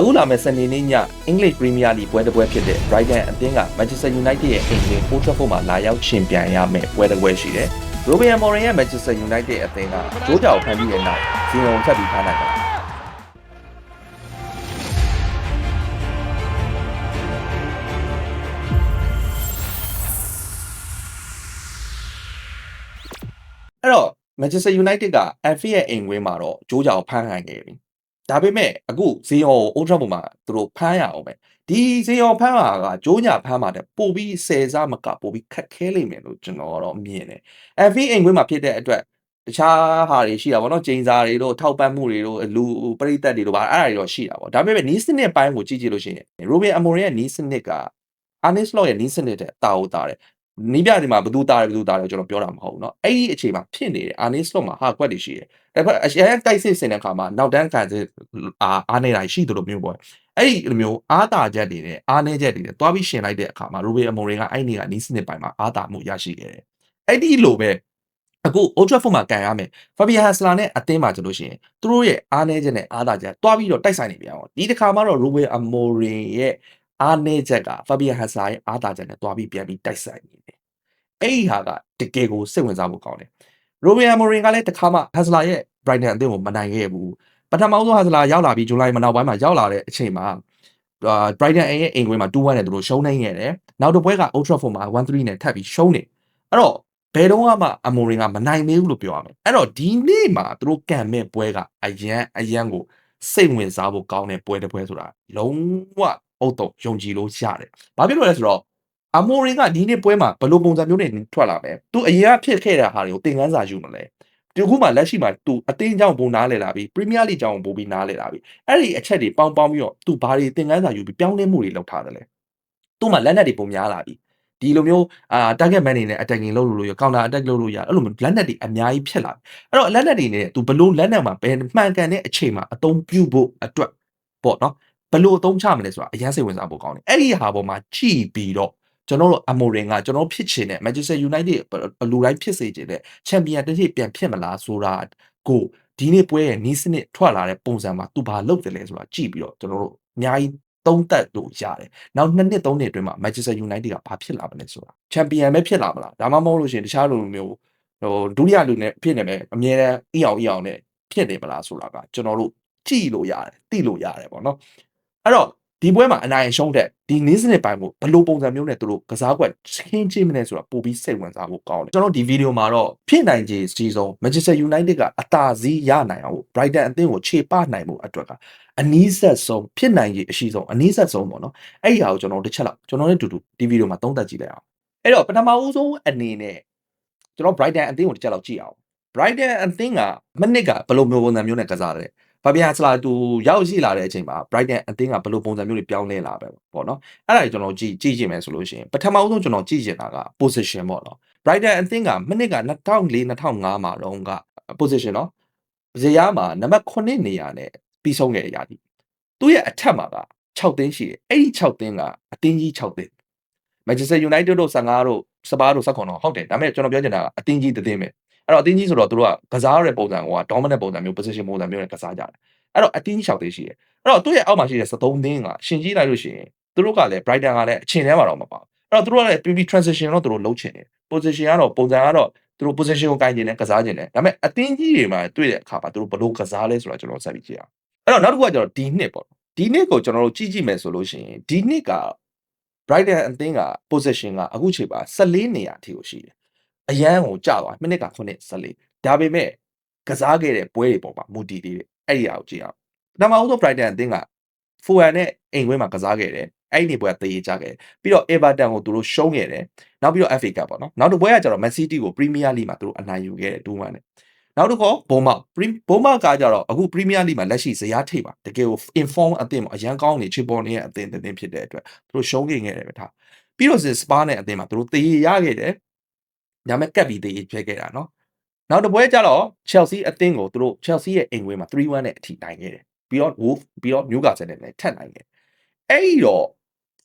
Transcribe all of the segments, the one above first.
အခုလာမယ့်စနေနေ့ည English Premier League ပွဲတစ်ပွဲဖြစ်တဲ့ Brighton အသင်းက Manchester United ရဲ့အိမ်တွင် Old Trafford မှာလာရောက်ရှင်ပြိုင်ရမယ့်ပွဲတစ်ပွဲရှိတယ်။ Ruben Amorim ရဲ့ Manchester United အသင်းကကြိုးကြောင်ဖန်ပြီးတဲ့နောက်ဇီယုံထပ်ပြီးထားနိုင်တယ်။အဲ့တော့ Manchester United က Anfield ရဲ့အိမ်ဝင်းမှာတော့ဂျိုးကြောင်ဖမ်းနိုင်ခဲ့ပြီ။ ဒါပေမဲ့အခုဇီယုံကို Old Trafford မှာသူတို့ဖမ်းရအောင်ပဲ။ဒီဇီယုံဖမ်းတာကဂျိုးညာဖမ်းပါတယ်ပို့ပြီးဆယ်စားမကပို့ပြီးခက်ခဲလိမ့်မယ်လို့ကျွန်တော်ကတော့မြင်တယ်။ Anfield အိမ်ဝင်းမှာဖြစ်တဲ့အတွက်တခြားဟာတွေရှိတာပေါ့နော်ကျင်းစာတွေတို့ထောက်ပံ့မှုတွေတို့လူပရိသတ်တွေတို့ဗာအဲ့ဒါတွေတော့ရှိတာပေါ့ဒါပေမဲ့နီးစနစ်ပိုင်းကိုကြည့်ကြည့်လို့ရှိရင် Ruben Amorim ရဲ့နီးစနစ်က Arne Slot ရဲ့နီးစနစ်တဲ့တာဟုတ်တာတယ် နီးပြဒီမှာဘသူတာတယ်ဘသူတာတယ်ကျွန်တော်ပြောတာမဟုတ်ဘူးเนาะအဲ့ဒီအချိန်မှာဖြစ်နေတယ် Arne Slot မှာဟာကွက်တွေရှိတယ်ဒါပေမဲ့အရင်တိုက်စစ်စင်တဲ့ခါမှာနောက်တန်းခံစစ်အာအားနေတာရှိသလိုမျိုးပေါ့အဲ့ဒီလိုမျိုးအားတာချက်တွေနဲ့အားနေချက်တွေနဲ့တွားပြီးရှင်လိုက်တဲ့အခါမှာ Ruben Amorim ကအဲ့ဒီကနီးစနစ်ပိုင်းမှာအားတာမှုရရှိခဲ့တယ်အဲ့ဒီလိုပဲအခု Old Trafford မှာကန်ရမယ် Fabian Hansler နဲ့အသင်းမှာကျလို့ရှိရင်သူတို့ရဲ့အားနည်းချက်နဲ့အားသာချက်တွားပြီးတော့တိုက်ဆိုင်နေပြန်အောင်ဒီတစ်ခါမှတော့ Ruben Amorim ရဲ့ အားနည်းချက်က Fabian Hansler ရဲ့အားသာချက်နဲ့တွားပြီးပြန်ပြီးတိုက်ဆိုင်နေတယ်အဲ့ဒီဟာကတကယ်ကိုစိတ်ဝင်စားဖို့ကောင်းတယ် Ruben Amorim ကလည်းတစ်ခါမှ Hansler ရဲ့ Brighton အသင်းကိုမနိုင်ခဲ့ဘူးပထမဆုံး Hansler ရောက်လာပြီးဇူလိုင်မနောက်ပိုင်းမှာရောက်လာတဲ့အချိန်မှာအာ Brighton ရဲ့အိမ်ကွင်းမှာ2-1နဲ့သူတို့ရှုံးနိုင်ခဲ့တယ်နောက်တစ်ပွဲက Old Trafford မှာ1-3နဲ့ထပ်ပြီးရှုံးနေအဲ့တော့ဘယ်တော့မှအမိုရင်ကမနိုင်သေးဘူးလို့ပြောရမယ်အဲ့တော့ဒီနေ့မှာသူတို့ကန်မဲ့ပွဲကအရန်အရန်ကိုစိတ်ဝင်စားဖို့ကောင်းတဲ့ပွဲတစ်ပွဲဆိုတာလုံးဝ အုတ်တော့ယုံကြည်လို့ရတယ်ဘာဖြစ်လို့လဲဆိုတော့အမိုရင်ကဒီနေ့ပွဲမှာဘယ်လိုပုံစံမျိုးနဲ့ထွက်လာမလဲသူအရင်ကဖြစ်ခဲ့တဲ့ဟာတွေကိုသင်ခန်းစာယူမလဲဒီခုမှလက်ရှိမှာသူအတင်းကြောင့်ပုံနားလဲလာပြီပရီးမီးယားလိကြောင့်ပုံပြီးနားလဲလာပြီအဲ့ဒီအချက်တွေပေါင်းပေါင်းပြီးတော့သူဘာတွေသင်ခန်းစာယူပြီးပြောင်းလဲမှုတွေလုပ်ထားတယ်လဲသူ့မှာလက်နက်တွေပုံများလာပြီဒီလိုမျိုးအာ target man တွေနဲ့ attacking လုပ်လို့ရ counter attack လုပ်လို့ရအဲ့လိုမျိုးလက်နက်တွေအများကြီးဖြစ်လာပြီအဲ့တော့လက်နက်တွေနဲ့ तू ဘလို့လက်နက်မှာဘယ်မှန်ကန်တဲ့အချိန်မှာအသုံးပြုဖို့အတွက်ပေါ့နော် ဘလို့အသုံးချမလဲဆိုတာအရင်စိတ်ဝင်စားဖို့ကောင်းတယ်အဲ့ဒီဟာပေါ်မှာကြည့်ပြီးတော့ကျွန်တော်တို့အမိုရင်ကကျွန်တော်ဖြစ်ချင်တဲ့ Manchester United လူတိုင်းဖြစ်စေချင်တဲ့ချန်ပီယံတစ်နှစ်ပြန်ဖြစ်မလားဆိုတာကိုဒီနေ့ပွဲရဲ့နီးစနစ်ထွက်လာတဲ့ပုံစံမှာသူဘာလုပ်တယ်လဲဆိုတာကြည့်ပြီးတော့ကျွန်တော်တို့အများကြီးသုံးသက်လို့ရတယ်။နောက်နှစ်နှစ်သုံးနှစ်အတွင်းမှာ Manchester United ကဘာဖြစ်လာမလဲဆိုတာချန်ပီယံပဲဖြစ်လာမလားဒါမှမဟုတ်လို့ရှိရင်တခြားလူမျိုးဟိုဒုတိယလူနဲ့ဖြစ်နေမယ်အမြဲတမ်းအီအောင်အီအောင်နဲ့ဖြစ်နေမလားဆိုတာကကျွန်တော်တို့ကြည့်လို့ရတယ်သိလို့ရတယ်ပေါ့နော်။ အဲ့တော့ဒီပွဲမှာအနိုင်ရှုံးတဲ့ဒီနင်းစနစ်ပိုင်းကိုဘယ်လိုပုံစံမျိုးနဲ့သူတို့ကစားကွက်ချင်းချင်းမလဲဆိုတာပို့ပြီးစိတ်ဝင်စားဖို့ကောင်းတယ်ကျွန်တော်ဒီဗီဒီယိုမှာတော့ဖြစ်နိုင်ခြေစီးဆုံး Manchester United ကအသာစီးရနိုင်အောင် Brighton အသင်းကိုခြေပနိုင်မှုအတွက်ကအနည်းဆက်ဆုံးဖြစ်နိုင်ခြေအရှိဆုံးအနည်းဆက်ဆုံးပေါ့နော်အဲ့ဒီဟာကိုကျွန်တော်တစ်ချက်လောက်ကျွန်တော်နဲ့တူတူဒီဗီဒီယိုမှာသုံးသပ်ကြည့်လိုက်အောင်အဲ့တော့ပထမဦးဆုံးအနေနဲ့ကျွန်တော် Brighton အသင်းကိုတစ်ချက်လောက်ကြည့်အောင် Brighton အသင်းကမနစ်ကဘယ်လိုမျိုးပုံစံမျိုးနဲ့ကစားတယ် ဖာဘီယန်ဆလာတူရောက်ရှိလာတဲ့အချိန်မှာ Brighton အသင်းကဘယ်လိုပုံစံမျိုးတွေပြောင်းလဲလာပဲပေါ့နော်အဲ့ဒါကြီးကျွန်တော်ကြည့်ကြည့်ကြည့်မယ်ဆိုလို့ရှိရင်ပထမဦးဆုံးကျွန်တော်ကြည့်ချင်တာက position ပေါ့နော် Brighton အသင်းကမနစ်က2004 2005မှာတော့က position နော်ဇေယျမှာနံပါတ်9နေရာနဲ့ပြီးဆုံးခဲ့တဲ့ရာသီသူ့ရဲ့အထက်မှာက6သင်းရှိတယ်အဲ့ဒီ6သင်းကအသင်းကြီး6သင်း Manchester United တို့15တို့စပါးတို့19တော့ဟုတ်တယ်ဒါပေမဲ့ကျွန်တော်ပြောချင်တာကအသင်းကြီးတစ်သင်းပဲ အဲ့တော့အတင်းကြီးဆိုတော့သူတို့ကကစားရတဲ့ပုံစံက dominant ပုံစံမျိုး position ပုံစံမျိုးနဲ့ကစားကြတယ်အဲ့တော့အတင်းကြီး6သိန်းရှိတယ်အဲ့တော့သူ့ရဲ့အောက်မှာရှိတဲ့73သင်းကရှင်ကြီးလိုက်လို့ရှိရင်သူတို့ကလည်း Brighton ကလည်းအချိန်ထဲမှာတော့မပါအဲ့တော့သူတို့ကလည်း PP transition တော့သူတို့လုံးချင်တယ် position ကတော့ပုံစံကတော့သူတို့ position ကိုကင်ကျင်တယ်ကစားကျင်တယ်ဒါပေမဲ့အတင်းကြီးတွေမှာတွေ့တဲ့အခါမှာသူတို့ဘယ်လိုကစားလဲဆိုတာကျွန်တော်ဆက်ပြီးကြည့်အောင်အဲ့တော့နောက်တစ်ခုကကျွန်တော်ဒီနှစ်ပေါ့ဒီနှစ်ကိုကျွန်တော်တို့ကြည့်ကြည့်မယ်ဆိုလို့ရှိရင်ဒီနှစ်က Brighton အသင်းက position ကအခုချိန်မှာ14နေရာအထိကိုရှိတယ် အရန်ကိုကြသွားမိနစ်က9 14ဒါပေမဲ့ကစားခဲ့တဲ့ပွဲတွေပေါ်မှာမူတည်သေးတယ်အဲ့ဒီအရာကိုကြည့်အောင်ပထမဦးဆုံး Brighton အသင်းက Fulham နဲ့အိမ်ခွဲမှာကစားခဲ့တယ်အဲ့ဒီနေပွဲကသေချခဲ့တယ်ပြီးတော့ Everton ကိုသူတို့ရှုံးခဲ့တယ်နောက်ပြီးတော့ FA Cup ပေါ့နော်နောက်တစ်ပွဲကကျတော့ Man City ကို Premier League မှာသူတို့အနိုင်ယူခဲ့တယ်2-1နဲ့နောက်တစ်ခေါက်ဘုံမောက်ဘုံမောက်ကကြတော့အခု Premier League မှာလက်ရှိဇယားထိပ်ပါတကယ်ကို inform အသင်းမှာအရန်ကောင်းနေချစ်ပေါ်နေရဲ့အသင်းအသင်းဖြစ်တဲ့အတွက်သူတို့ရှုံးခဲ့ခဲ့တယ်ပဲထားပြီးတော့စပါးနဲ့အသင်းမှာသူတို့သေရခဲ့တယ် ညမဲ့ကတ်ပြီးသေးဖြစ်ခဲ့တာနော်နောက်တစ်ပွဲကျတော့ Chelsea အသင်းကိုသူတို့ Chelsea ရဲ့အိမ်ကွင်းမှာ3-1နဲ့အထိနိုင်ခဲ့တယ်ပြီးတော့ Wolf ပြီးတော့ Newcastle နဲ့လည်းထပ်နိုင်ခဲ့အဲ့ဒီတော့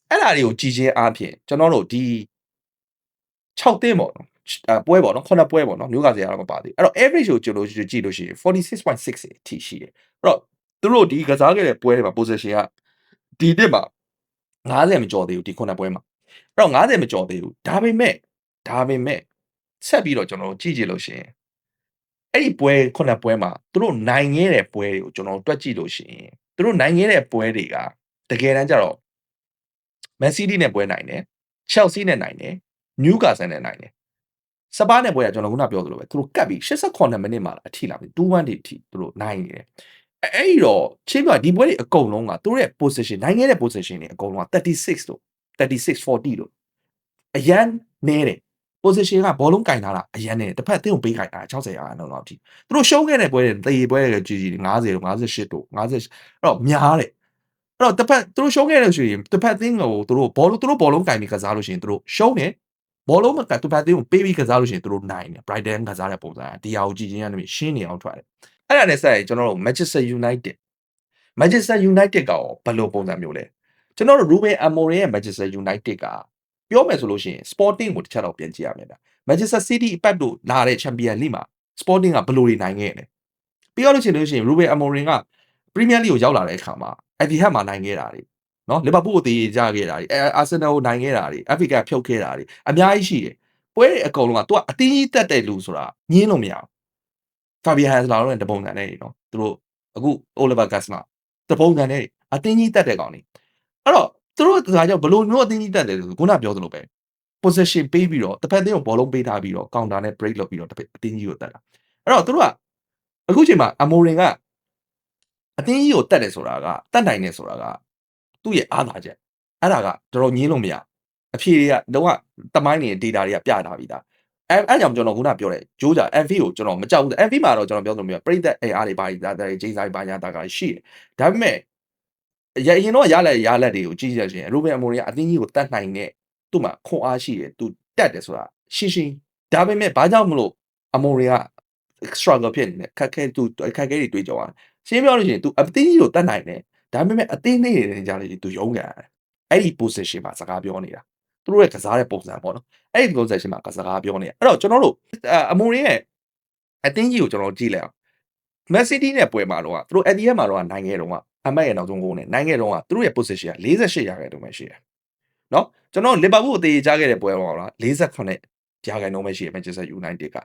အဲ့ဒါတွေကိုကြည်ချင်းအားဖြင့်ကျွန်တော်တို့ဒီ6သင်းပေါ့နော်ပွဲပေါ့နော်ခုနှစ်ပွဲပေါ့နော်မျိုးကစရာတော့မပါသေးအဲ့တော့ average ကိုကြည့်လို့ကြည့်လို့ရှိရင်46.6အထိရှိတယ်အဲ့တော့သူတို့ဒီကစားခဲ့တဲ့ပွဲတွေမှာ position ကဒီတစ်မှာ90မကျော်သေးဘူးဒီခုနှစ်ပွဲမှာအဲ့တော့90မကျော်သေးဘူးဒါပေမဲ့ဒါပေမဲ့ ဆက်ပြီးတော့ကျွန်တော်တို့ကြည့်ကြည့်လို့ရှိရင်အဲ့ဒီပွဲခုနှစ်ပွဲမှာသူတို့နိုင်ခဲ့တဲ့ပွဲတွေကိုကျွန်တော်တို့တွက်ကြည့်လို့ရှိရင်သူတို့နိုင်ခဲ့တဲ့ပွဲတွေကတကယ်တမ်းကျတော့ Man City နဲ့ပွဲနိုင်တယ် Chelsea နဲ့နိုင်တယ် Newcastle နဲ့နိုင်တယ်စပါးနဲ့ပွဲကကျွန်တော်ခုနပြောသလိုပဲသူတို့ကတ်ပြီး89မိနစ်မှာအထိလာပြီ2-1တိထိသူတို့နိုင်နေတယ်အဲ့ဒီတော့ချင်းပြဒီပွဲတွေအကုန်လုံးကသူတို့ရဲ့ position နိုင်ခဲ့တဲ့ position တွေအကုန်လုံးက36တို့36 40တို့အရန်နေတယ် position ကဘောလုံးကင်ထားတာအရန်နေတယ်တစ်ဖက်အသင်းကိုပေးကင်ထားတာ60ရာခိုင်နှုန်းလောက်အထိသူတို့ရှုံးခဲ့တဲ့ပွဲတွေသေပွဲတွေကြီးကြီး90တို့58တို့50အဲ့တော့များတယ်အဲ့တော့တစ်ဖက်သူတို့ရှုံးခဲ့လို့ရှိရင်တစ်ဖက်အသင်းကိုသူတို့ဘောလုံးသူတို့ဘောလုံးကင်ပြီးကစားလို့ရှိရင်သူတို့ရှုံးတယ်ဘောလုံးမကသူဖက်အသင်းကိုပေးပြီးကစားလို့ရှိရင်သူတို့နိုင်တယ် Brighton ကစားတဲ့ပုံစံဒီဟာကိုကြည့်ချင်းကနေရှင်းနေအောင်ထွက်တယ်အဲ့ဒါနဲ့ဆက်ရင်ကျွန်တော်တို့ Manchester United Manchester United ကရောဘယ်လိုပုံစံမျိုးလဲကျွန်တော်တို့ Ruben Amorim ရဲ့ Manchester United က ပြောမယ်ဆိုလို့ရှိရင် Sporting ကိုတစ်ချက်တော့ပြန်ကြည့်ရမယ်ဗျ Manchester City အပတ်တို့လာတဲ့ Champion League မှာ Sporting ကဘယ်လိုတွေနိုင်ခဲ့လဲပြီးတော့လို့ရှိရင်လို့ရှိရင် Ruben Amorim က Premier League ကိုရောက်လာတဲ့အခါမှာ Etihad မှာနိုင်ခဲ့တာတွေနော် Liverpool ကိုတည်ကြခဲ့တာတွေ Arsenal ကိုနိုင်ခဲ့တာတွေ FA Cup ဖြုတ်ခဲ့တာတွေအများကြီးရှိတယ်ပွဲတွေအကုန်လုံးက तू ကအတင်းကြီးတက်တဲ့လူဆိုတာညင်းလို့မရဘူး Fabian Hansel တို့နဲ့တပုံစံနဲ့နော်သူတို့အခု Oliver Glasner တပုံစံနဲ့အတင်းကြီးတက်တဲ့ကောင်တွေအဲ့တော့ သူတို့ဒါကြောင့်ဘလို့မျိုးအတင်းကြီးတက်တယ်ဆိုခုနပြောသလိုပဲ possession ပေးပြီးတော့တစ်ဖက်အသင်းကိုဘောလုံးပေးထားပြီးတော့ counter နဲ့ break လုပ်ပြီးတော့တစ်ဖက်အတင်းကြီးကိုတက်တာအဲ့တော့သူတို့ကအခုချိန်မှာအမိုရင်ကအတင်းကြီးကိုတက်တယ်ဆိုတာကတက်နိုင်တယ်ဆိုတာကသူ့ရဲ့အားသာချက်အဲ့ဒါကတော်တော်ညင်းလို့မရအဖြေတွေကတော့တမိုင်းနေ data တွေကပြထားပြီးသားအဲအဲ့ကြောင့်ကျွန်တော်ခုနပြောတယ်ဂျိုးကြ MV ကိုကျွန်တော်မကြောက်ဘူး MV မှာတော့ကျွန်တော်ပြောသလိုမျိုးပြိသက် AR တွေပါဒါတွေဂျိမ်းဆိုင်ပါညာတာကရှိတယ်ဒါပေမဲ့ ရရင်တော့ရလက်ရလက်တွေကိုကြည့်ရချင်းရိုဘယ်အမိုရီကအတင်းကြီးကိုတတ်နိုင်တဲ့သူ့မှာခွန်အားရှိတယ်သူတက်တယ်ဆိုတာရှင်းရှင်းဒါပေမဲ့ဘာကြောင့်မလို့အမိုရီက struggle ဖြစ်နေတယ်ခက်ခဲသူခက်ခဲတွေတွေးကြောအောင်ရှင်းပြောလို့ရှိရင် तू အတင်းကြီးကိုတတ်နိုင်တယ်ဒါပေမဲ့အတင်းနေနေကြလေ तू ရုံးကန်ရတယ်အဲ့ဒီ position မှာစကားပြောနေတာသူတို့ရဲ့ကစားတဲ့ပုံစံပေါ့နော်အဲ့ဒီ position မှာကစားပြောနေတာအဲ့တော့ကျွန်တော်တို့အမိုရီရဲ့အတင်းကြီးကိုကျွန်တော်ကြည့်လိုက်အောင် Man City နဲ့ပွဲမှာတော့သူတို့ Etihad မှာတော့နိုင်ခဲ့တော့ အမတ်ရဲ့နောက်ဆုံးဂိုးနဲ့နိုင်ခဲ့တော့သူတို့ရဲ့ position က48ရာခိုင်နှုန်းပဲရှိတယ်။နော်ကျွန်တော်လီဗာပူးအသေးချခဲ့တဲ့ပွဲတော့လား48ရာခိုင်နှုန်းပဲရှိတယ် Manchester United က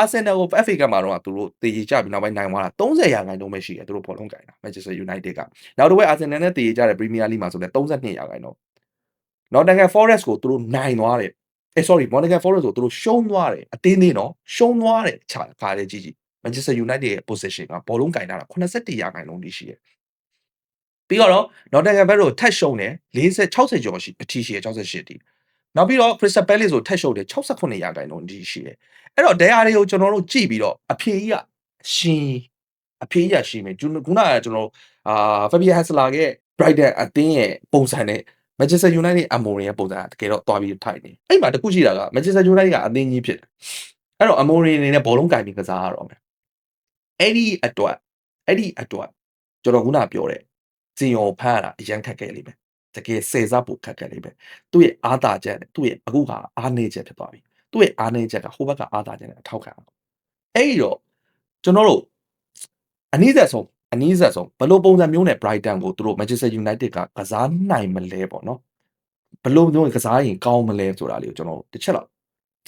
Arsenal ကို FA Cup မှာတော့သူတို့တေချကြပြီးနောက်ပိုင်းနိုင်သွားတာ30ရာခိုင်နှုန်းပဲရှိတယ်သူတို့ဘောလုံးကင်တာ Manchester United ကနောက်တစ်ဝက် Arsenal နဲ့တေချကြတဲ့ Premier League မှာဆိုလည်း32ရာခိုင်နှုန်း Nottingham Forest ကိုသူတို့နိုင်သွားတယ်အဲ sorry Nottingham Forest ကိုသူတို့ရှုံးသွားတယ်အတင်းသေးနော်ရှုံးသွားတယ်ခြာခါလေးကြီးကြီး Manchester United ရဲ့ position ကဘောလုံးကင်တာ81ရာခိုင်နှုန်းတိရှိတယ် ပြီးတော့ Nottingham Forest ကိုထက်ရှုံးတယ်40 60ကျော်ရှိအထိရှိတယ်68တိနောက်ပြီးတော့ Crystal Palace ကိုထက်ရှုံးတယ်68ရာခိုင်နှုန်းတိရှိတယ်အဲ့တော့ data တွေကိုကျွန်တော်တို့ကြည့်ပြီးတော့အဖြေကြီးကရှင်အဖြေကြီးကရှင်မယ်ခုနကကျွန်တော်အာ Fabian Hansel ရဲ့ Brighton အသင်းရဲ့ပုံစံနဲ့ Manchester United အမိုရင်ရဲ့ပုံစံကတကယ်တော့တွားပြီးထိုက်နေအဲ့မှာတခုရှိတာက Manchester United ကအသင်းကြီးဖြစ်တယ်အဲ့တော့အမိုရင်အနေနဲ့ဘောလုံးကင်ပြီးကစားရတော့မယ်အဲ့ဒီအတွက်အဲ့ဒီအတွက်ကျွန်တော်ခုနပြောတဲ့ ဇင်ယောဖမ်းရတာအရန်ခက်ခဲ့လိမ့်မယ်တကယ်စေစားဖို့ခက်ခဲ့လိမ့်မယ်သူ့ရဲ့အားသာချက်သူ့ရဲ့အခုကအားနေချက်ဖြစ်သွားပြီသူ့ရဲ့အားနေချက်ကဟိုဘက်ကအားသာချက်နဲ့အထောက်ခံအဲ့ဒီတော့ကျွန်တော်တို့အနည်းဆက်ဆုံးအနည်းဆက်ဆုံးဘယ်လိုပုံစံမျိုးနဲ့ Brighton ကိုသူတို့ Manchester United ကကစားနိုင်မလဲပေါ့နော်ဘယ်လိုမျိုးကစားရင်ကောင်းမလဲဆိုတာလေးကိုကျွန်တော်တစ်ချက်လောက်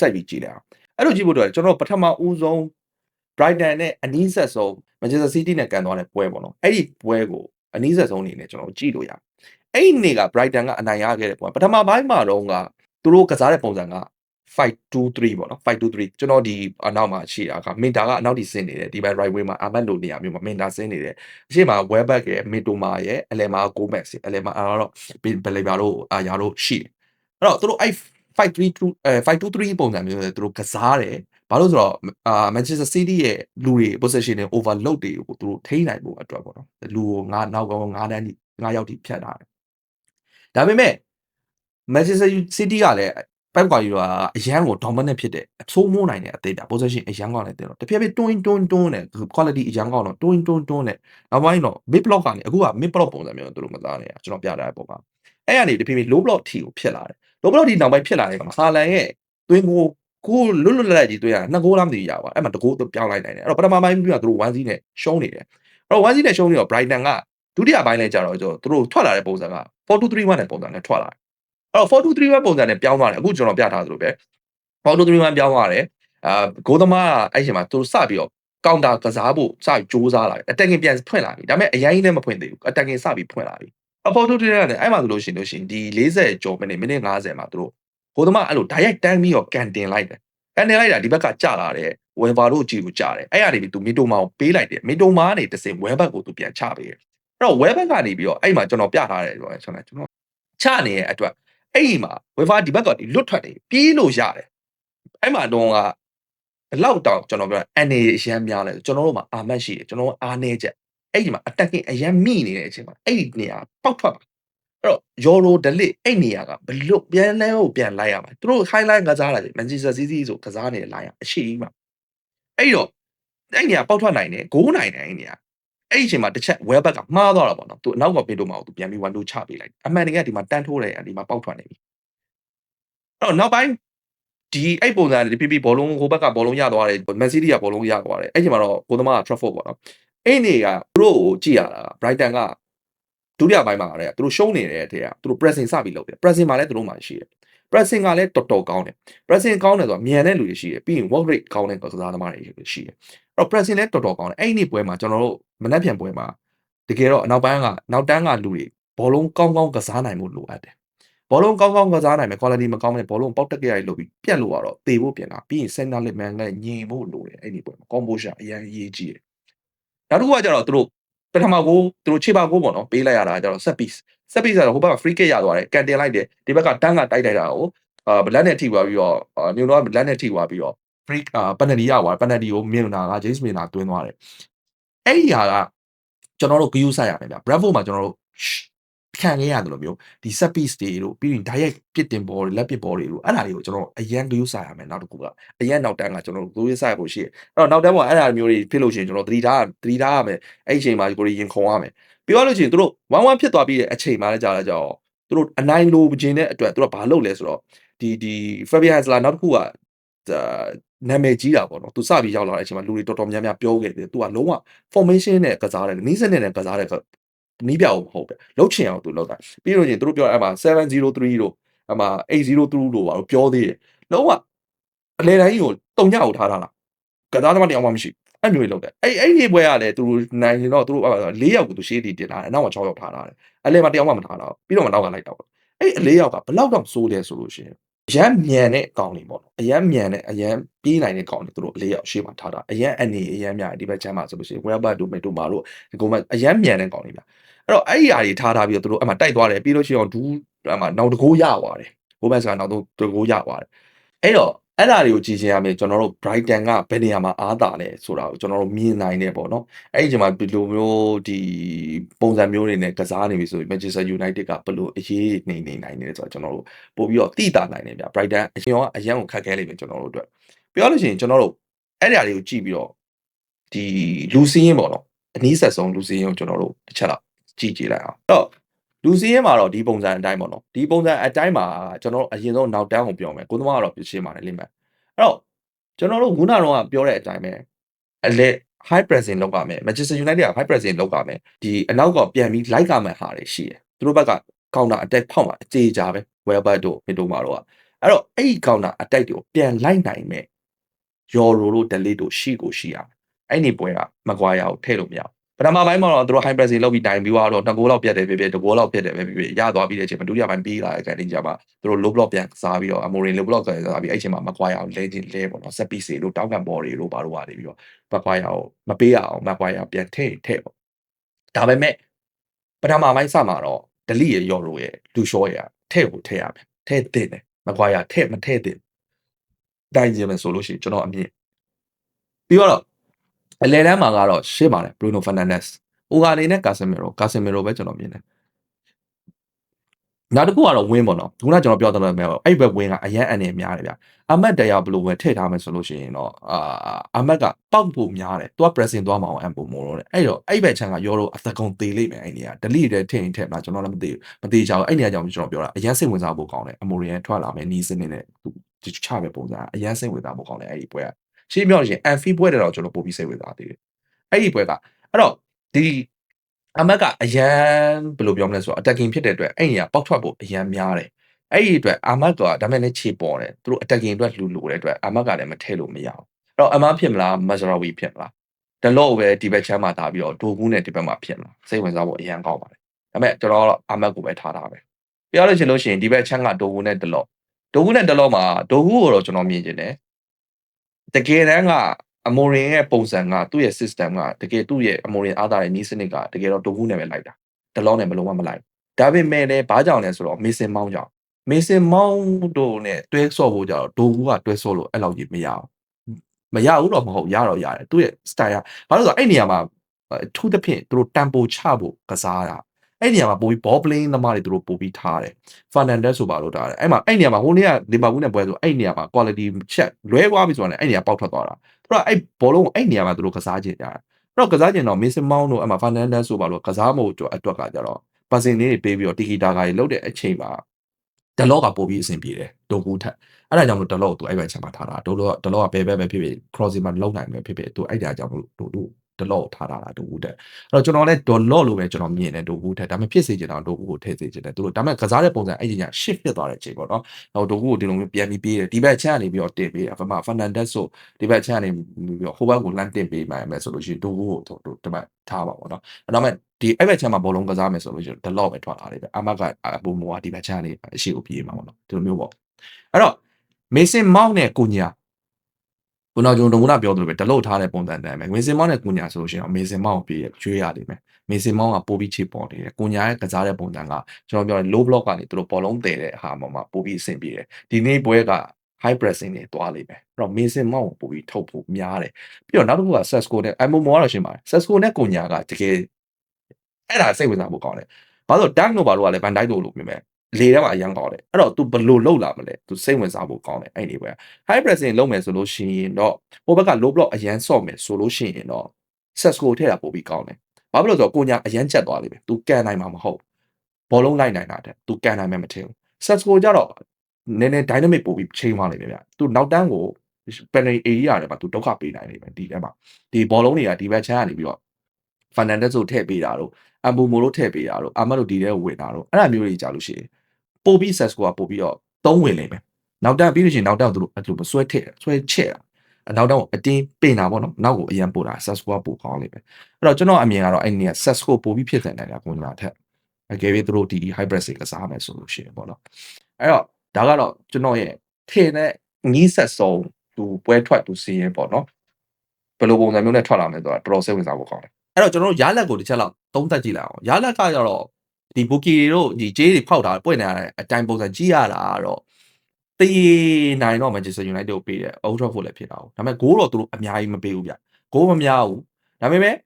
စိုက်ပြီးကြည့်လိုက်အောင်အဲ့လိုကြည့်ဖို့တော့ကျွန်တော်ပထမဦးဆုံး Brighton နဲ့အနည်းဆက်ဆုံး Manchester City နဲ့ကန်သွားတဲ့ပွဲပေါ့နော်အဲ့ဒီပွဲကို အနည်းဆက်ဆုံးအနေနဲ့ကျွန်တော်ကြည့်လို့ရအဲ့ဒီနေ့က Brighton ကအနိုင်ရခဲ့တဲ့ပွဲပထမပိုင်းမှာတော့ကသူတို့ကစားတဲ့ပုံစံက523ပေါ့နော်523ကျွန်တော်ဒီအနောက်မှာရှိတာကမင်တာကအနောက်ဒီဆင်းနေတယ်ဒီဘက် right wing မှာအာမတ်လိုနေရာမျိုးမှာမင်တာဆင်းနေတယ်အရှိမှာ webback ရဲ့မီတိုမာရဲ့အလဲမှာ gomax ရဲ့အလဲမှာအဲ့တော့ဘယ်လေပါတော့အာရာတော့ရှိတယ်အဲ့တော့သူတို့အဲ့532အဲ523ပုံစံမျိုးတွေသူတို့ကစားတယ် ဘာလို့ဆိုတော့အာ Manchester City ရဲ့လူတွေ possession တွေ overload တွေကိုသူတို့ထိန်းနိုင်ဖို့အတွက်ပေါ့နော်လူကိုငါနောက်ကောင်9တန်း9ရောက်ထိဖြတ်ထားတယ်ဒါပေမဲ့ Manchester City ကလည်းပက်ကွာယူကအရန်ကို dominant ဖြစ်တဲ့အဆိုးမိုးနိုင်တဲ့အသေးတာ possession အရန်ကောင်းတဲ့တဲ့တော့တဖြည်းဖြည်းတွင်းတွင်းတွင်းနဲ့ quality အရန်ကောင်းတော့တွင်းတွင်းတွင်းနဲ့နောက်ပိုင်းတော့ mid block ကနေအခုက mid block ပုံစံမျိုးသူတို့မသားနေတာကျွန်တော်ပြထားတဲ့ပုံမှာအဲ့ကနေတဖြည်းဖြည်း low block ထိကိုဖြစ်လာတယ် low block ထိနောက်ပိုင်းဖြစ်လာတဲ့ကောင်ဟာလန်ရဲ့တွင်းကို ကိုလွတ်လွတ်လပ်လပ်ကြီးတွေ့ရတာနှစ်ဂိုးလားမသိရပါအဲ့မှာတကိုးပြောင်းလိုက်နိုင်တယ်အဲ့တော့ပထမပိုင်းပြီးတော့သူတို့1-0နဲ့ရှုံးနေတယ်အဲ့တော့1-0နဲ့ရှုံးနေတော့ Brighton ကဒုတိယပိုင်းလဲကြတော့ကျွန်တော်သူတို့ထွက်လာတဲ့ပုံစံက4231တဲ့ပုံစံနဲ့ထွက်လာတယ်အဲ့တော့4231ပုံစံနဲ့ပြောင်းသွားတယ်အခုကျွန်တော်ပြထားသလိုပဲ4231ပြောင်းသွားတယ်အာဂိုးသမားအဲ့ချိန်မှာသူစပြီးတော့ကောင်တာကစားဖို့စပြီးစူးစမ်းလာတယ်အတက်ကင်ပြန်ဖွင့်လာပြီဒါပေမဲ့အရင်ကြီးလည်းမဖွင့်သေးဘူးအတက်ကင်စပြီးဖွင့်လာပြီအပေါ်တူတူနဲ့အဲ့မှာဆိုလို့ရှိရင်လို့ရှိရင်ဒီ40ကျော်မိနစ်မိနစ်50မှာသူတို့ ဂိုးသမားအဲ့လို direct တန်းပြီးတော့ကန်တင်လိုက်တယ်ကန်တင်လိုက်တာဒီဘက်ကကြာလာတယ်ဝယ်ဘာတို့ကြည့်ကိုကြာတယ်အဲ့ရနေပြီးသူမီတိုမာကိုပေးလိုက်တယ်မီတိုမာကနေတစင်ဝဲဘက်ကိုသူပြန်ချပေးတယ်အဲ့တော့ဝဲဘက်ကနေပြီးတော့အဲ့မှာကျွန်တော်ပြထားတယ်ပြောရင်ကျွန်တော်ကျွန်တော်ချနေတဲ့အတွက်အဲ့ဒီမှာဝဲဘာဒီဘက်ကဒီလွတ်ထွက်တယ်ပြေးလို့ရတယ်အဲ့မှာတော့ကဘလောက်တောင်ကျွန်တော်ပြောအနေအရန်များလဲကျွန်တော်တို့မှာအာမတ်ရှိတယ်ကျွန်တော်အားနေချက်အဲ့ဒီမှာ attacking အရန်မိနေတဲ့အချိန်မှာအဲ့ဒီနေရာပောက်ထွက်ပါ အဲ့တော့ Euro delete အဲ့နေရာကဘလို့ပြန်လဲကိုပြန်လိုက်ရမှာသူတို့ highlight ကစားတာလေ Manchester City ဆိုကစားနေတဲ့ line အရှိကြီးမှာအဲ့တော့အဲ့နေရာပောက်ထွက်နိုင်တယ်ဂိုးနိုင်တယ်အဲ့နေရာအဲ့ဒီအချိန်မှာတစ်ချက် well back ကမှားသွားတာပေါ့နော်သူအနောက်ကပေးတော့မှသူပြန်ပြီး1 2ချပေးလိုက်အမှန်တကယ်ဒီမှာတန်းထိုးတယ်ဒီမှာပောက်ထွက်နေပြီအဲ့တော့နောက်ပိုင်းဒီအဲ့ပုံစံဒီ PP ဘောလုံးဟိုဘက်ကဘောလုံးရသွားတယ်မန်စီးတီးကဘောလုံးရသွားတယ်အဲ့ချိန်မှာတော့ကိုသမားက Trafford ပေါ့နော်အဲ့နေကသူတို့ကိုကြည့်ရတာ Brighton က ဒုတိယပိုင်းမှာတဲ့သူတို့ရှုံးနေတဲ့အထက်ကသူတို့ pressing စပြီးလုပ်တယ် pressing မှာလည်းသူတို့မှရှိတယ် pressing ကလည်းတော်တော်ကောင်းတယ် pressing ကောင်းတယ်ဆိုတာမြန်တဲ့လူတွေရှိတယ်ပြီးရင် work rate ကောင်းတဲ့ကစားသမားတွေရှိတယ်အဲ့တော့ pressing လည်းတော်တော်ကောင်းတယ်အဲ့ဒီနေ့ပွဲမှာကျွန်တော်တို့မနှက်ပြန်ပွဲမှာတကယ်တော့အနောက်ပိုင်းကနောက်တန်းကလူတွေဘောလုံးကောင်းကောင်းကစားနိုင်ဖို့လိုအပ်တယ်ဘောလုံးကောင်းကောင်းကစားနိုင်မယ် quality မကောင်းတဲ့ဘောလုံးပေါက်တက်ကြရလို့ပြီးပြက်လို့ကတော့တေဖို့ပြင်တာပြီးရင် center leg man လည်းညင်ဖို့လိုတယ်အဲ့ဒီပွဲမှာ composure အရင်အရေးကြီးတယ်နောက်တစ်ခုကကျတော့သူတို့ ပထမကိုသူတို့ခြေပါကိုပေါ့နော်ပေးလိုက်ရတာကျတော့ set piece set piece ဆိုတော့ဟိုဘက်က free kick ရသွားတယ်ကန်တင်လိုက်တယ်ဒီဘက်ကတန်းကတိုက်တိုက်တာကိုအာဘလက်နဲ့ထိသွားပြီးတော့ညိုတော့ဘလက်နဲ့ထိသွားပြီးတော့ free အာပနဒီရသွားပနဒီကိုမြင်နာက James Milner တွင်းသွားတယ်အဲ့ဒီဟာကကျွန်တော်တို့ဂယူးဆိုင်ရမယ်ဗျ Bravo မှာကျွန်တော်တို့ ခံခဲ့ရတယ်လို့မျိုးဒီ set piece တွေတို့ပြီးရင် direct ပြစ်တင်ဘောတွေလက်ပစ်ဘောတွေတို့အဲ့ဒါတွေကိုကျွန်တော်အရန်ဂယူးဆိုင်ရမယ်နောက်တစ်ခုကအရန်နောက်တန်းကကျွန်တော်တို့ဂယူးဆိုင်ဖို့ရှိတယ်အဲ့တော့နောက်တန်းမှာအဲ့ဒါမျိုးတွေဖြစ်လို့ရှိရင်ကျွန်တော်သတိထားသတိထားရမယ်အဲ့ဒီအချိန်မှာကိုရီရင်ခုံရမယ်ပြောလို့ရှိရင်တို့1-1ဖြစ်သွားပြီးတဲ့အချိန်မှာလည်းကြာလာကြတော့တို့အနိုင်လိုခြင်းတဲ့အတွက်တို့ကဘာလုပ်လဲဆိုတော့ဒီဒီ Fabian Hansler နောက်တစ်ခုကနာမည်ကြီးတာပေါ့နော်သူစပြီးရောက်လာတဲ့အချိန်မှာလူတွေတော်တော်များများပြောခဲ့တယ်သူကလုံးဝ formation နဲ့ကစားတယ်နီးစနစ်နဲ့ကစားတယ် နီးပြအောင်မဟုတ်ပဲလှုပ်ချင်အောင်သူလှုပ်တာပြီးလို့ချင်းသူတို့ပြောအဲ့မှာ703တို့အဲ့မှာ802တို့ပါတော့ပြောသေးတယ်လုံးဝအလဲတိုင်းကိုတုံညကိုထားထားတာကစားသမားတယောက်မှမရှိအဲ့မျိုးလုပ်တယ်အဲ့အဲ့ဒီပွဲကလည်းသူတို့နိုင်ရင်တော့သူတို့၄ယောက်ကိုသူရှေ့တီတင်လာတယ်အနောက်မှာ6ယောက်ထားလာတယ်အလဲမှာတယောက်မှမထားတော့ပြီးတော့မှနောက်ကလိုက်တော့အဲ့အ၄ယောက်ကဘလောက်တော့စိုးတယ်ဆိုလို့ရှိရင်အရန်မြန်တဲ့အကောင်တွေပေါ့နော်အရန်မြန်တဲ့အရန်ပြေးနိုင်တဲ့ကောင်တွေသူတို့အလေးရောက်ရှေ့မှာထားတာအရန်အနေအရန်များဒီဘက်ချမ်းမှာဆိုလို့ရှိရင် Webber တို့မေတို့မာတို့ဒီကောင်မအရန်မြန်တဲ့ကောင်တွေဗျ အဲ့တော့အဲ့ဒီအရာတွေထားထားပြီးတော့သူတို့အမှတိုက်သွားတယ်ပြီးလို့ရှိရင်ဒူးအမှနောက်တကိုးရသွားတယ်ဘိုးဘက်ကနောက်တော့တကိုးရသွားတယ်အဲ့တော့အဲ့ဒါတွေကိုကြည့်ချင်ရမယ်ကျွန်တော်တို့ Brighton ကဘယ်နေရာမှာအားတာလဲဆိုတာကိုကျွန်တော်တို့မြင်နိုင်တယ်ပေါ့နော်အဲ့ဒီချိန်မှာဘယ်လိုမျိုးဒီပုံစံမျိုးတွေနဲ့ကစားနေပြီဆိုရင် Manchester United ကဘယ်လိုအရေးနေနေနိုင်တယ်ဆိုတော့ကျွန်တော်တို့ပို့ပြီးတော့တိတာနိုင်တယ်ဗျ Brighton အရင်ကအရန်ကိုခက်ခဲလိမ့်မယ်ကျွန်တော်တို့အတွက်ပြောလို့ရှိရင်ကျွန်တော်တို့အဲ့ဒီအရာတွေကိုကြည့်ပြီးတော့ဒီလူစင်းရင်ပေါ့နော်အနည်းဆက်ဆုံးလူစင်းရင်ကိုကျွန်တော်တို့တစ်ချက်တော့ကြ ည့်ကြည့်လိုက်အောင်အဲ့တော့လူစီးရဲမှာတော့ဒီပုံစံအတိုင်းပေါ့နော်ဒီပုံစံအတိုင်းမှာကျွန်တော်တို့အရင်ဆုံးနောက်တန်းကိုပြောမယ်ကိုသမားကတော့ပြရှင်းပါတယ်လိမ့်မယ်အဲ့တော့ကျွန်တော်တို့ခုနကတော့ပြောတဲ့အတိုင်းပဲအလက် high pressing လောက်ရမယ် Manchester United က high pressing လောက်ရမယ်ဒီအနောက်ကပြန်ပြီး like ရမယ်ဟာတွေရှိတယ်သူတို့ဘက်က counter attack ဖောက်မှာအခြေကြပဲ Welber တို့ Mito မှာတော့အဲ့တော့အဲ့ဒီ counter attack တွေကိုပြန်လိုက်နိုင်မယ် Euro တို့ delete တို့ရှိကိုရှိရမယ်အဲ့ဒီပွဲကမကွာရအောင်ထည့်လို့မရဘူး ပထမပိုင်းမှာတော့သူတို့ high pressing လုပ်ပြီးတိုင်ပြီးတော့နှစ်ဂိုးလောက်ပြတ်တယ်ပြပြတဘောလောက်ပြတ်တယ်ပဲပြပြရသွားပြီးတဲ့အချိန်မှာဒုတိယပိုင်းပြီးလာတဲ့ခံနေကြမှာသူတို့ low block ပြန်စားပြီးတော့ Amorin low block ပြန်စားပြီးအဲ့အချိန်မှာမကွာရအောင်လဲချင်းလဲပေါ့နော် set piece တွေတို့တောင်းကန်ဘော်တွေတို့ဘာလို့ပါနေပြီးတော့မကွာရအောင်မပေးရအောင်မကွာရအောင်ပြန်ထည့်ထည့်ပေါ့ဒါပေမဲ့ပထမပိုင်းစမှာတော့ delete ရဲ့ euro ရဲ့လူရှော့ရဲ့ထည့်ကိုထည့်ရမယ်ထည့်တဲ့တယ်မကွာရထည့်မထည့်တဲ့တိုင်းကြည့်မယ်ဆိုလို့ရှိရင်ကျွန်တော်အမြင်ပြီးတော့ အလဲတန်းမှာကတော့ရှေ့ပါတယ် Bruno Fernandes အိုဂါနေနဲ့ Casemiro Casemiro ပဲကျွန်တော်မြင်တယ်နောက်တစ်ခုကတော့ win ပေါ့နော်ခုနကကျွန်တော်ပြောသလိုပဲအဲ့ဘက် win ကအရန်အနေများတယ်ဗျအမတ်တရားဘယ်လိုပဲထည့်ထားမယ်ဆိုလို့ရှိရင်တော့အာအမတ်ကပောက်ဖို့များတယ်သူက pressing သွားမှာအောင်အမ်ပိုမိုလို့တဲ့အဲ့တော့အဲ့ဘက်ချမ်းကရောတော့အသကုံသေးလိမ့်မယ်အဲ့နေရာ delete တဲ့ထည့်ရင်ထည့်မှာကျွန်တော်လည်းမသိဘူးမသိချအောင်အဲ့နေရာကြောင့်ကျွန်တော်ပြောတာအရန်စိတ်ဝင်စားဖို့ကောင်းတယ်အမိုရီယန်ထွက်လာမယ်နီးစနစ်နဲ့သူချပဲပုံစံအရန်စိတ်ဝင်စားဖို့ကောင်းတယ်အဲ့ဒီပွဲက ရှင်းပြောလို့ရှိရင် Anfield ပွဲတဲ့တော့ကျွန်တော်ပို့ပြီးစိတ်ဝင်စားသေးတယ်အဲ့ဒီပွဲကအဲ့တော့ဒီအာမတ်ကအရန်ဘယ်လိုပြောမလဲဆိုတော့ attacking ဖြစ်တဲ့အတွက်အဲ့နေရာပေါက်ထွက်ဖို့အရန်များတယ်အဲ့ဒီအတွက်အာမတ်ကဒါမဲ့လည်းခြေပေါ်တယ်သူတို့ attacking အတွက်လူလိုတဲ့အတွက်အာမတ်ကလည်းမထည့်လို့မရအောင်အဲ့တော့အမတ်ဖြစ်မလားမဇရာဝီဖြစ်မလားဒလော့ပဲဒီဘက်ချမ်းမှာထားပြီးတော့ဒိုကူးနဲ့ဒီဘက်မှာဖြစ်မလားစိတ်ဝင်စားဖို့အရန်ကောင်းပါတယ်ဒါမဲ့ကျွန်တော်ကတော့အာမတ်ကိုပဲထားတာပဲပြောလို့ရှိရင်လို့ရှိရင်ဒီဘက်ချမ်းကဒိုကူနဲ့ဒလော့ဒိုကူနဲ့ဒလော့မှာဒိုကူကိုတော့ကျွန်တော်မြင်ချင်တယ် တကယ်တမ်းကအမိုရင်ရဲ့ပုံစံကသူ့ရဲ့ system ကတကယ်သူ့ရဲ့အမိုရင်အားသာတဲ့နီးစနစ်ကတကယ်တော့ဒိုကူနဲ့ပဲလိုက်တာဒလော့နဲ့ဘလုံးဝမလိုက်ဒါပေမဲ့လည်းဘာကြောင့်လဲဆိုတော့မေစင်မောင်းကြောင့်မေစင်မောင်းတို့နဲ့တွဲဆော့ဖို့ကြတော့ဒိုကူကတွဲဆော့လို့အဲ့လောက်ကြီးမရအောင်မရဘူးတော့မဟုတ်ရတော့ရတယ်သူ့ရဲ့ style ကဘာလို့ဆိုတော့အဲ့နေရာမှာအထူးသဖြင့်သူတို့ tempo ချဖို့ကစားတာ အဲ့နေရာမှာပိုပြီး ball playing သမားတွေသူတို့ပိုပြီးထားတယ် Fernandez ဆိုပါလို့ထားတယ်အဲ့မှာအဲ့နေရာမှာဟိုနေ့ကလီဗာပူးနဲ့ပွဲဆိုအဲ့နေရာမှာ quality check လွဲသွားပြီဆိုတာနဲ့အဲ့နေရာပေါက်ထွက်သွားတာသူတို့အဲ့ဘောလုံးကိုအဲ့နေရာမှာသူတို့ကစားကြကြတာအဲ့တော့ကစားကြတော့ Mason Mount တို့အဲ့မှာ Fernandez ဆိုပါလို့ကစားမို့အတွက်အတွက်ကကြတော့ passing လေးတွေပေးပြီးတော့ tiki taka တွေလုပ်တဲ့အချိန်မှာဒလော့ကပို့ပြီးအဆင်ပြေတယ်ဒိုကူထက်အဲ့ဒါကြောင့်မလို့ဒလော့ကိုသူအဲ့ဘက်ချက်မှာထားတာဒိုလော့ဒလော့ကဘယ်ဘက်ပဲဖြစ်ဖြစ် crossing မှာလုံနိုင်မယ်ဖြစ်ဖြစ်သူအဲ့ဒါကြောင့်မလို့ဒိုတို့ ဒလော့ကိုထားတာဒိုကူတက်အဲ့တော့ကျွန်တော်လည်းဒေါ်လော့လို့ပဲကျွန်တော်မြင်တယ်ဒိုကူတက်ဒါပေမဲ့ဖြစ်စေချင်တာဒိုကူကိုထည့်စေချင်တယ်သူတို့ဒါပေမဲ့ကစားတဲ့ပုံစံအဲ့ဒီည shift ဖြစ်သွားတဲ့အချိန်ပေါ့နော်ဟိုဒိုကူကိုဒီလိုမျိုးပြန်ပြီးပေးတယ်ဒီဘက်ချက်ကနေပြီးတော့တင်ပေးတာဖမ Fernandez ဆိုဒီဘက်ချက်ကနေပြီးတော့ဟိုဘက်ကိုလမ်းတင်ပေးမှမယ်ဆိုလို့ရှိရင်ဒိုကူကိုတို့ဒီဘက်ထားပါပေါ့နော်အဲ့တော့မဲ့ဒီအဲ့ဘက်ချက်မှာဘောလုံးကစားမယ်ဆိုလို့ရှိရင်ဒလော့ပဲထွက်လာတယ်ဗျအမကအဘူမိုကဒီဘက်ချက်ကနေအရှိကိုပြေးမှာပေါ့နော်ဒီလိုမျိုးပေါ့အဲ့တော့ Mason Mount နဲ့ကိုညာ ခုနကကျွန်တော်တို့ကပြောသလိုပဲဒလုတ်ထားတဲ့ပုံစံတမ်းပဲမေစင်မောင်းနဲ့ကိုညာဆိုလို့ရှိရင်မေစင်မောင်းကိုပြေးရွေးရလိမ့်မယ်မေစင်မောင်းကပိုးပြီးချေပေါ်နေတယ်ကိုညာရဲ့ကစားတဲ့ပုံစံကကျွန်တော်ပြောရင် low block ကနေသူတို့ဘောလုံးတည်တဲ့ဟာမှာပိုးပြီးအဆင်ပြေတယ်ဒီနေ့ပွဲက high pressing တွေတွားလိမ့်မယ်အဲ့တော့မေစင်မောင်းကိုပို့ပြီးထုတ်ဖို့များတယ်ပြီးတော့နောက်တစ်ခုက Sesco နဲ့ Imo မောကတော့ရှင်းပါတယ် Sesco နဲ့ကိုညာကတကယ်အဲ့ဒါစိတ်ဝင်စားဖို့ကောင်းတယ်ဘာလို့ Dunk တို့ဘာလို့ကလည်း Van Dijk တို့လိုမျိုးပဲ လေထဲမှာအရန်ကောင်းတယ်အဲ့တော့ तू ဘလို့လှုပ်လာမလဲ तू စိတ်ဝင်စားဖို့ကောင်းတယ်အဲ့ဒီပဲ high pressing လုပ်မယ်ဆိုလို့ရှိရင်တော့ဟိုဘက်က low block အရန်ဆော့မယ်ဆိုလို့ရှိရင်တော့ Sesco ထည့်တာပိုပြီးကောင်းတယ်ဘာဖြစ်လို့လဲဆိုတော့ကိုညာအရန်ချက်သွားလိမ့်မယ် तू ကန်နိုင်မှာမဟုတ်ဘောလုံးလိုက်နိုင်တာတဲ့ तू ကန်နိုင်မယ်မထင်ဘူး Sesco ကြတော့နည်းနည်း dynamic ပို့ပြီးချိန်သွားလိမ့်မယ်ဗျ तू နောက်တန်းကို penalty area တွေမှာ तू ဒုက္ခပေးနိုင်လိမ့်မယ်ဒီထဲမှာဒီဘောလုံးတွေကဒီဘက်ချမ်းကနေပြီးတော့ Fernandez ကိုထည့်ပေးတာတို့အဘူမိုတို့ထည့်ပေးတာတို့အာမတ်တို့ဒီထဲကိုဝင်တာတို့အဲ့ဒါမျိုးတွေကြာလို့ရှိရင် ပို့ပြီး Sesco ကပို့ပြီးတော့သုံးဝင်လိမ့်မယ်နောက်တန်းပြီးလို့ရှိရင်နောက်တန်းကိုသူတို့အဲ့လိုဆွဲထည့်ဆွဲချက်တာနောက်တော့အတင်းပင်တာပေါ့နော်နောက်ကိုအရန်ပို့တာ Sesco ကပို့ကောင်းလိမ့်မယ်အဲ့တော့ကျွန်တော်အမြင်ကတော့အဲ့ဒီက Sesco ပို့ပြီးဖြစ်နေတယ်ကွန်ညာထက်အကယ်၍သူတို့ဒီ hybrid စိတ်ကစားမယ်ဆိုလို့ရှိရင်ပေါ့နော်အဲ့တော့ဒါကတော့ကျွန်တော်ရဲ့ထင်တဲ့နီးဆက်ဆုံးသူပွဲထွက်သူစီးရင်ပေါ့နော်ဘယ်လိုပုံစံမျိုးနဲ့ထွက်လာမလဲဆိုတာတော်တော်စိတ်ဝင်စားဖို့ကောင်းတယ်အဲ့တော့ကျွန်တော်တို့ရားလက်ကိုတစ်ချက်လောက်သုံးသပ်ကြည့်လိုက်အောင်ရားလက်ကကြတော့ ဒီဘူကီတို့ဒီဂျေးတွေဖောက်တာပွင့်နေရတဲ့အတိုင်းပုံစံကြည့်ရတာကတော့တည်နိုင်တော့ Manchester United ကိုပေးတယ် Old Trafford လည်းဖြစ်တာဟုတ်ဒါပေမဲ့ဂိုးတော့သူတို့အများကြီးမပေးဘူးဗျဂိုးမများဘူးဒါပေမဲ့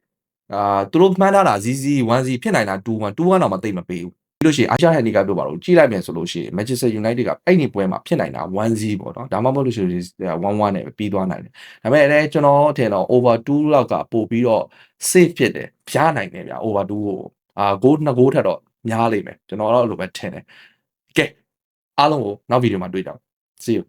အာသူတို့မှန်းထားတာ ZZ 1Z ဖြစ်နိုင်တာ2-1 2-1တော့မသိမပေးဘူးပြီးလို့ရှိရင်အာရှဟန်နီကပြောပါတော့ကြည့်လိုက်မယ်ဆိုလို့ရှိရင် Manchester United ကအဲ့ဒီပွဲမှာဖြစ်နိုင်တာ1-0ပေါ့နော်ဒါမှမဟုတ်လို့ရှိရင်1-1နဲ့ပြီးသွားနိုင်တယ်ဒါပေမဲ့လည်းကျွန်တော်ထင်တော့ over 2လောက်ကပို့ပြီးတော့ safe ဖြစ်တယ်ဖျားနိုင်တယ်ဗျ over 2ကိုအာဂိုးနှစ်ဂိုးထက်တော့ များလိမ့်မယ်ကျွန်တော်တော့အဲ့လိုပဲထင်တယ်ကဲအားလုံးကိုနောက်ဗီဒီယိုမှာတွေ့ကြအောင် see you